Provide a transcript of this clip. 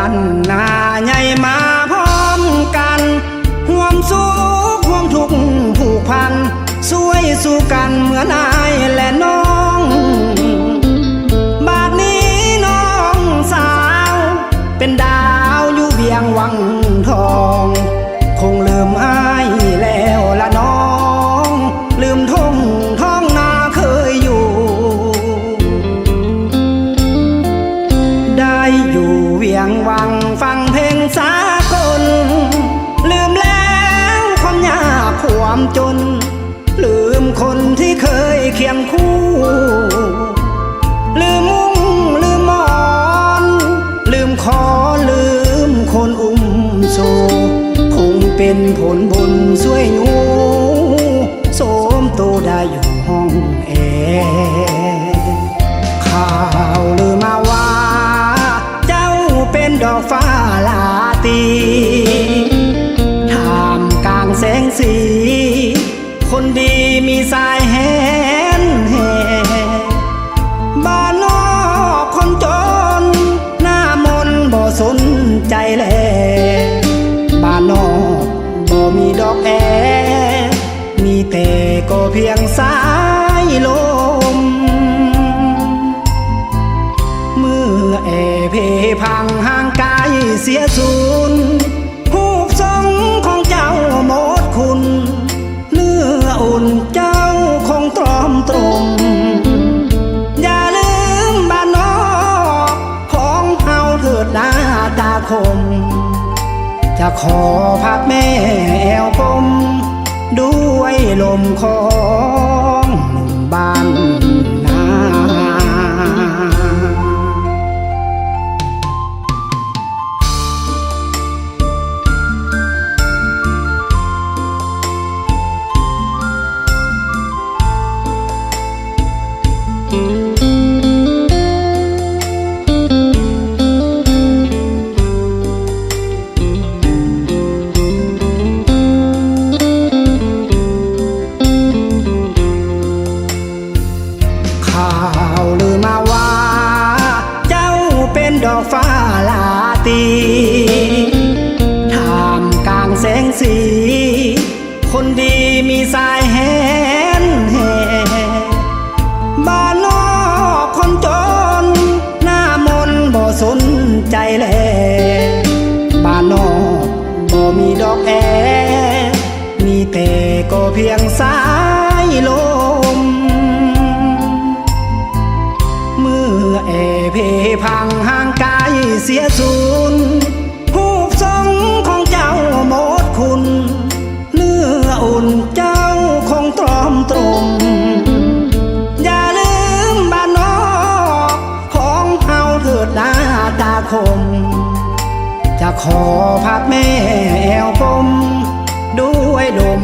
านนาใหญ่มาพร้อมกันห่วมสุขห่วมทุกข์ผูกพันช่วยสู้กันเหมือนนายและน้อง งวังฟังเพลงสากล ลืมแล้วความยากความจน ลืมคนที่เคยเคียงคู่ ลืมมุ้งลืมหมอน ลืมคอลืมคนอุ้มโซคงเป็นผลบุญ แลบ้านนอกบ่มีดอกแอ มีแต่ก็เพียงสายลม เมื่อแอเพพังห่างไกายเสียสูญผูกทรงของเจ้าหมดคุณเนื้ออุ่นเจ้าคงตรอมตรมอย่าลืมบ้านนอกของเฮาเถิดหน้าตาคม จะขอพักแม่แอวปมด้วยลมคอ ตีท่ามกลางแสงสี คนดีมีสายแหนแห่บ้านนอกคนจน หน้ามนบ่สนใจแลบ้านนอกบ่มีดอกแอ มีแต่ก็เพียงสายลม อแอเพพังห่างกายเสียสูญผูกทรงของเจ้าหมดคุณ เนื้ออุ่นเจ้าคงตรอมตรมอย่าลืมบ้านนอกของเฮาเถิดนาตาคม จะขอพักแม่แอวปมด้วยลม